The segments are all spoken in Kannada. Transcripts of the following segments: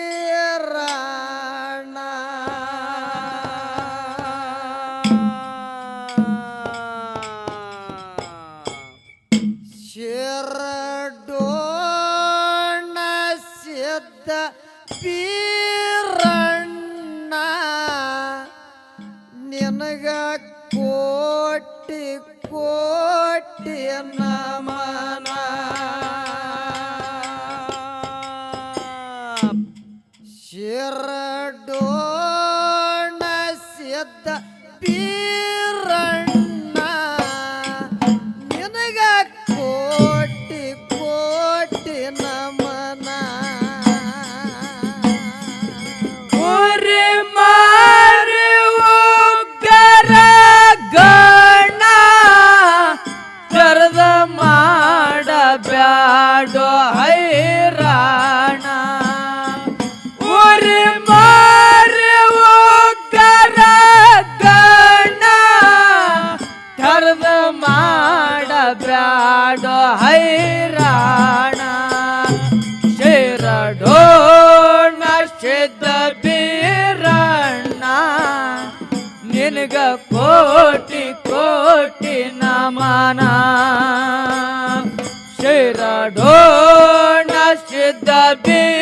tierra. कोटि कोटि नमाना शिरपि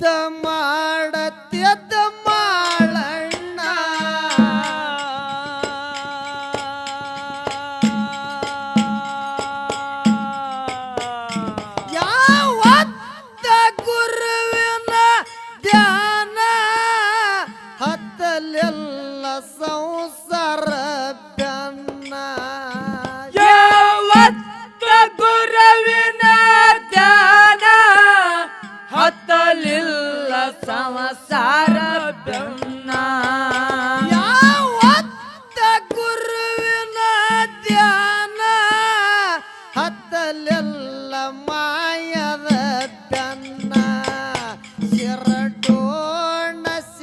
ಮುದ್ದ ಮಾಡತ್ಯದ ಯಾವತ್ತ ಗುರುವಿನ ಧ್ಯಾನ ಹತ್ತಲೆಲ್ಲ ಸಂಸಾರ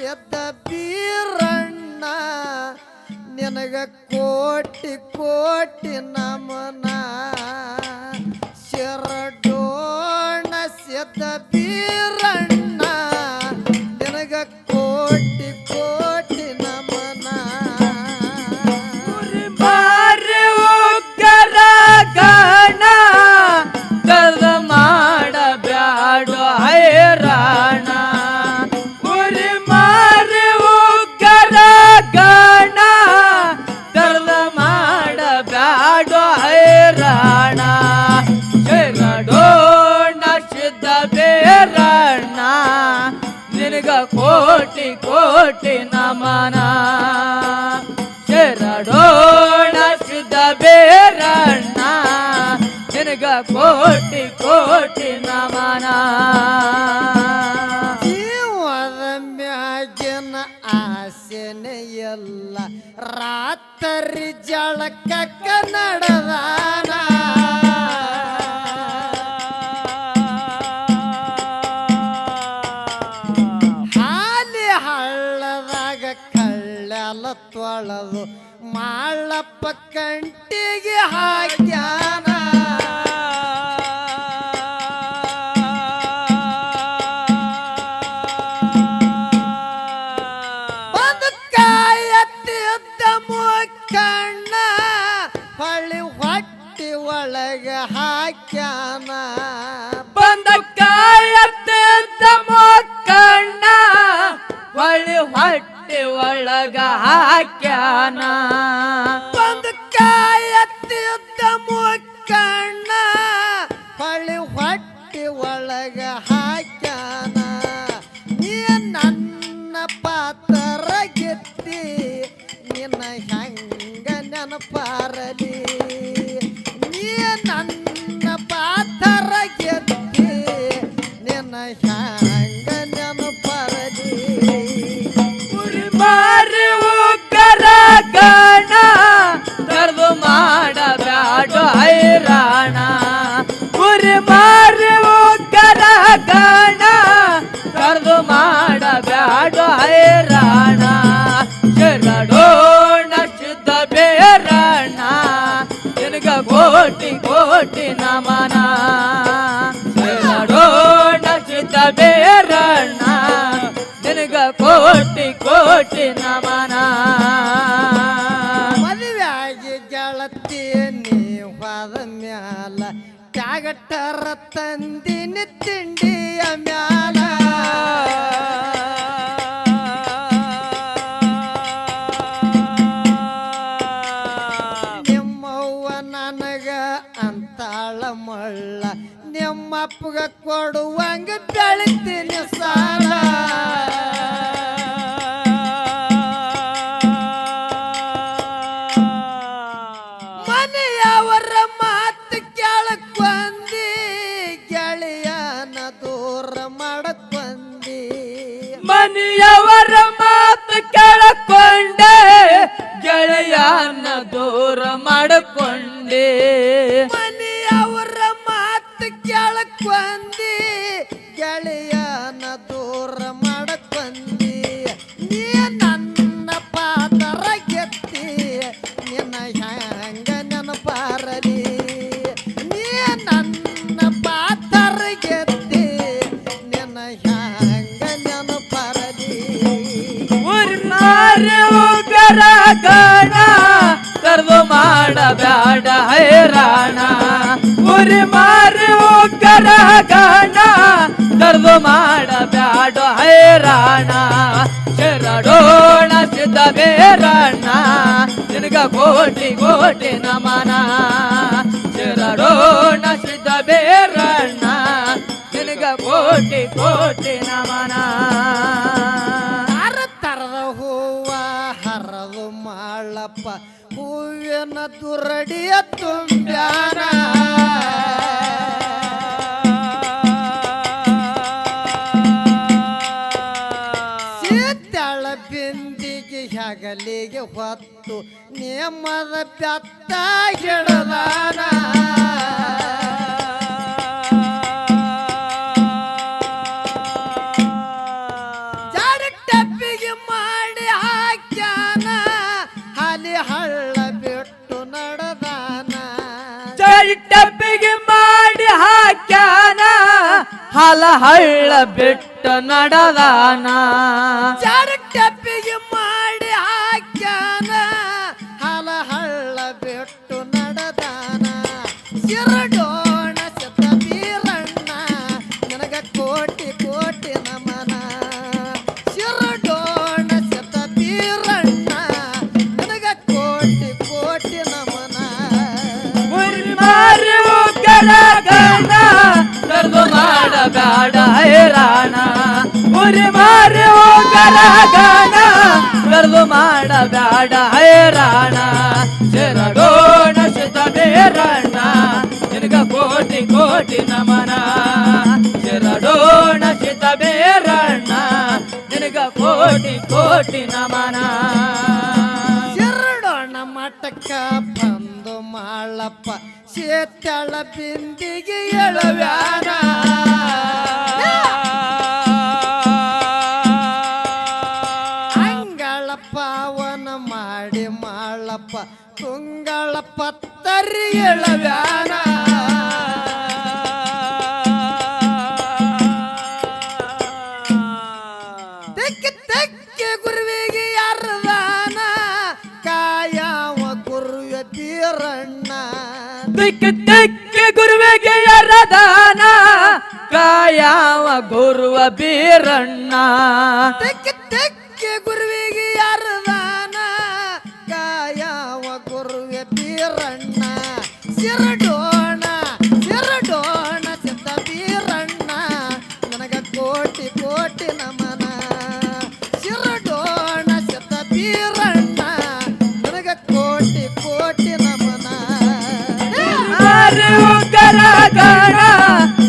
ಸಿದ್ಧ ಬೀರಣ್ಣ ನಿನಗ ಕೋಟಿ ಕೋಟಿ ನಮನ. ಶರಡೋಣ ಸೆದ್ದ ಬೀರಣ್ಣ ನಿನಗ ಕೋಟಿ ನಮನ ಶರಣೋಣ ಸಿದ್ಧ ಬೇರಣ್ಣ. ನಿನಗ ಕೋಟಿ ಕೋಟಿ ನಮನ. ಜೀವದ ಮ್ಯಾಗಿನ ಆಸೆನೆಯಲ್ಲ ರಾತ್ರಿ ಜಳಕಕ್ಕ ಮಾಳಪ್ಪ ಕಂಟಿಗೆ ಹಾಕ್ಯಾನ. ಬಂದು ಕಾಯತ್ತಿದ್ದ ಮುಕ್ಕಣ್ಣ ಹೊಳ್ಳಿ ಹೊಟ್ಟಿ ಒಳಗ ಹಾಕ್ಯಾನ. ಬಂದ ಕಾಯತ್ತಿದ್ದ ಮೊಕ್ಕಣ್ಣ ಹೊಳ್ಳಿ ಹೊಟ್ಟಿ ಒಳಗ ಹಾಕ್ಯಾನ. ಹೊಟ್ಟಿ ಒಳಗ ಹಾಕ್ಯಾನ ನೀ ನನ್ನ ಪಾತ್ರ ಗೆದ್ದಿ ನಿನ್ನ ಹೆಂಗ ನೆನಪಾರಲಿ? ನೀ ನನ್ನ ಕೋಟಿ ನಮನ ಮದುವೆಯಾಗಿ ಗೆಳತಿ ನೀವಾದ ಮ್ಯಾಲ. ಟ್ಯಾಗಟ್ಟರ ತಂದಿನ ತಿಂಡಿಯ ಮ್ಯಾಲ. ನಿಮ್ಮವ್ವ ನನಗ ಅಂತಾಳ ಮಳ್ಳ. ನಿಮ್ಮಪ್ಪಗ ಕೊಡುವಂಗ ಬೆಳಿತೀನಿ ಸಾಲ. ಮನೆಯವರ ಮಾತು ಕೇಳಕ್ಕೊಂದಿ ಗೆಳೆಯನ ದೂರ ಮಾಡಕ್ಕೊಂದಿ ಮನೆಯವರ ಮಾತು ಕೇಳಕೊಂಡೆ ಗೆಳೆಯನ ದೂರ ಮಾಡಕೊಂಡೆ ಮನೆಯವರ ಮಾತು ಕೇಳಕ್ ಗೆಳೆಯನ ಮಾಡಬ್ಯಾಡ ಹೈರಾಣ ಊರಿ ಮಾರಿ ಉಗರ ಗಣ ಕರ್ದು ಮಾಡಬ್ಯಾಡ ಹೈರಾಣ ಶರಣೋಣ ಸಿದ್ಧ ಬೇರಣ್ಣ ನಿನಗ ಕೋಟಿ ಕೋಟಿ ನಮನ ಶರಣೋಣ ಸಿದ್ಧ ಬೇರಣ್ಣ ನಿನಗ ಕೋಟಿ ಕೋಟಿ ನಮನ ಹೆಗಲಿಗೆ ಹೊತ್ತು ನೇಮದ ಬೆತ್ತ ಗಿಡದಾನ. ಹಲ ಹಳ್ಳ ಬಿಟ್ಟು ನಡದಾನ. ಜಾಡ ಟಪ್ಪಿಗೆ ಮಾಡಿ ಹಾಕ್ಯಾನ. ಹಲ ಹಳ್ಳ ಬಿಟ್ಟು ನಡದಾನ. ಸಿರಡೋಣ ಸತ ಬೀರಣ್ಣ ನನಗ ಕೋಟಿ ಕೋಟಿ ನಮನ. ಸಿರಡೋಣ ಸತ ಬೀರಣ್ಣ ನನಗ ಕೋಟಿ ಕೋಟಿ ನಮನ. ಮಾಡಬೇಡ ಹೈರಾಣ ಉರಿ ಮಾರಿ ಉಗ್ಗರ ಗಣ ಕರ್ದು ಮಾಡಬೇಡ ಹೈರಾಣ ಶರಣೋಣ ನಿನಗ ಕೋಟಿ ಕೋಟಿ ನಮನ. ಶರಣೋಣ ಶಿತ ಬೇರಣ್ಣ. ನಿನಗ ಕೋಟಿ ಕೋಟಿ ನಮನ. ಸಿರಡೋಣ ಮಠಕ್ಕ ಬಂದು ಮಾಳಪ್ಪ. ಸೇತಳ ಬಿಂದಿಗೆ ಎಳವ್ಯಾನ. ತುಂಗಳ ಪತ್ತರಿ ಎಳವ್ಯಾನ. ತೆಕ್ಕೆ ತೆಕ್ಕೆ ಗುರುವಿಗೆ ಯಾರದಾನ ಕಾಯವ ಗುರುವ ಬೀರಣ್ಣ ದಿಕ್ಕ ದಿಕ್ಕ ಗುರುವಿಗೆ ಎರದಾನ ಕಾಯವ ಗುರುವ ಬೀರಣ್ಣ. ತೆಕ್ಕೆ ತೆಕ್ಕೆ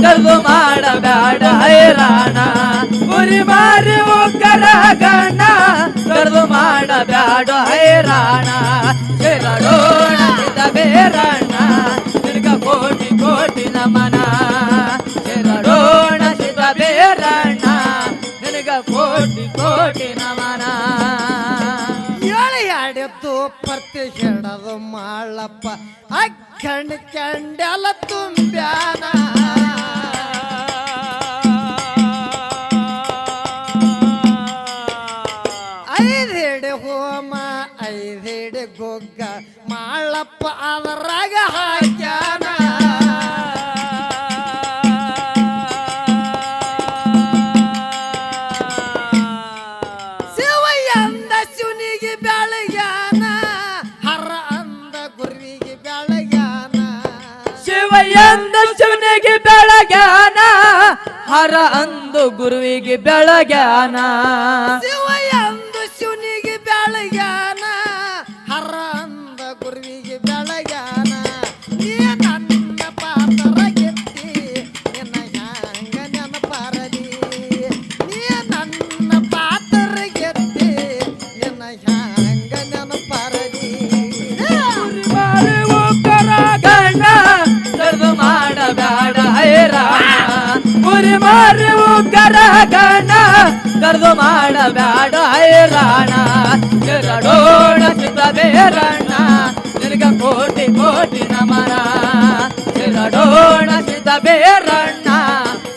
ಕಲ್ಲು ಮಾಡಬೇಡ ಹೈರಾಣ ಉರಿ ಮಾರಿ ಉಗ್ಗರ ಗಣ ಕಲ್ಲು ಮಾಡಬೇಡ ಹೈರಾಣ ಸಿದ್ಧ ಬೇರಣ್ಣ ನಿನಗ ಕೋಟಿ ಕೋಟಿ ನಮನ ಬೇರಣ್ಣ ನಿನಗ ಕೋಟಿ ಕೋಟಿ ನಮನ ಪರ್ತಿ ಹೇಳೋದು ಮಾಳಪ್ಪ ಅಕ್ಕಣ್ ಕಂಡಲ ತುಂಬ್ಯಾನ. ಐದೇಡೆ ಹೋಮ ಐದೇಡೆ ಗೊಗ್ಗ ಮಾಳಪ್ಪ ಅದ ಶಿವ ಶಿವನಿಗೆ ಬೆಳಗ್ಯಾನ ಹರ ಅಂದು ಗುರುವಿಗೆ ಬೆಳಗ್ಯಾನ. ಕರಗಣ ಕರೆದು ಮಾಡಬೇಡ ಹೈರಾಣ ಜಗಡೋಣ ಸಿದ್ಧಬೇರಣ್ಣ ಬೇರಣ್ಣ ನಿನಗ ಕೋಟಿ ಕೋಟಿ ನಮನ. ಜಗಡೋಣ ಸಿದ್ಧಬೇರಣ್ಣ ಬೇರಣ್ಣ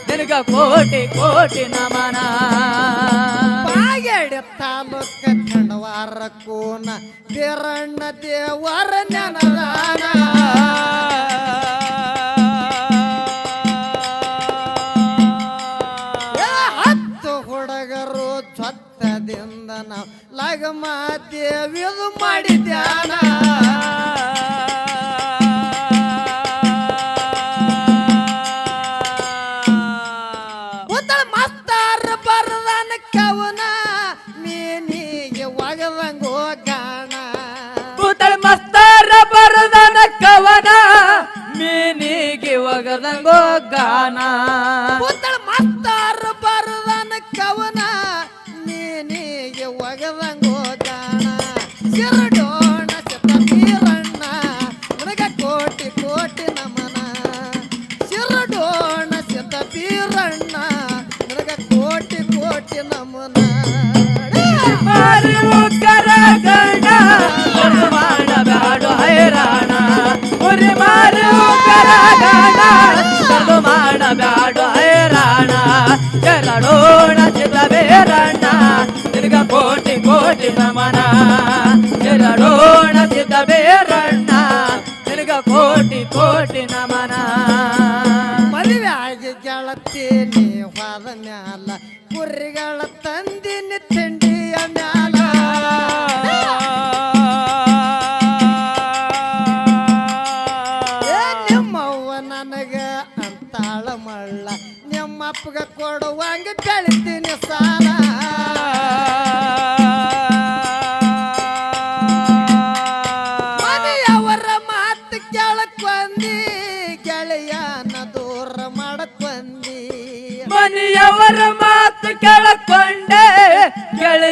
ನಿನಗ ಕೋಟಿ ಕೋಟಿ ನಮನ. ಬಾಗೆಡೆ ತಾಲೂಕ ಖಂಡವಾರ ಕೋನ ಬೀರಣ್ಣ ದೇವರ ನೆನದಾನ ಲಗಮ ಮಾಡಿ ಧ್ಯಾನ. ಉತ್ತಳ ಮಸ್ತಾರ ಬರದನ ಕವನ, ಮೀನಿಗೆ ಒಗದಂಗೋ ಗಾಣ ಕೂತಳ ಮಸ್ತಾರ ಬರದನ ಕವನ, ಮೀನಿಗೆ ಒಗದಂಗೋ ಗಾನ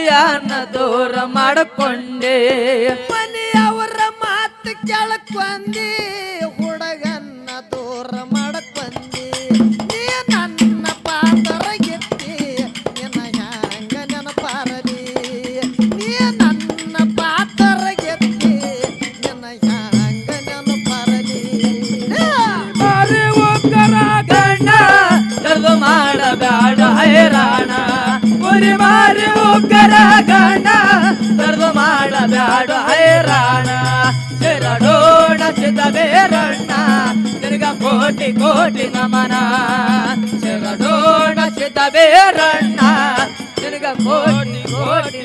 ಗೆಳೆಯನ ದೂರ ಮಾಡಿಕೊಂಡೆ. ಮನೆಯವರ ಮಾತು ಕೇಳಕೊಂಡಿ ಹುಡುಗನ್ನ ದೂರ ಮಾಡಕ್ಕೊಂದಿ ನೀ ನನ್ನ ಪಾತ್ರ ಗೆತ್ತಿ ನಿನ್ನ ಹ್ಯಾಂಗ ನೆನಪಾರಲಿ ನೀ ನನ್ನ ಪಾತ್ರ ಗೆತ್ತಿ ನಿನ್ನ ಹ್ಯಾಂಗ ನೆನಪಾರಲಿ ಮಾರಿ ಒಕ್ಕರ ಗಂಡ ಮಾಡಬೇಡ ಹೈರಾಣ. ಮಾರಿ ಒಕ್ಕರ ಗಣ್ಣ ಕರೆದು ಮಾಡಬೇಡ ಹೈರಾಣ. ಎರಡೋಣ ಚಿತ್ತ ಬೇರಣ್ಣ ನಿನಗ ಕೋಟಿ ಕೋಟಿ ನಮನ. ಎರಡೋಣ ಚಿತ್ತ ಬೇರಣ್ಣ ನಿನಗ ಕೋಟಿ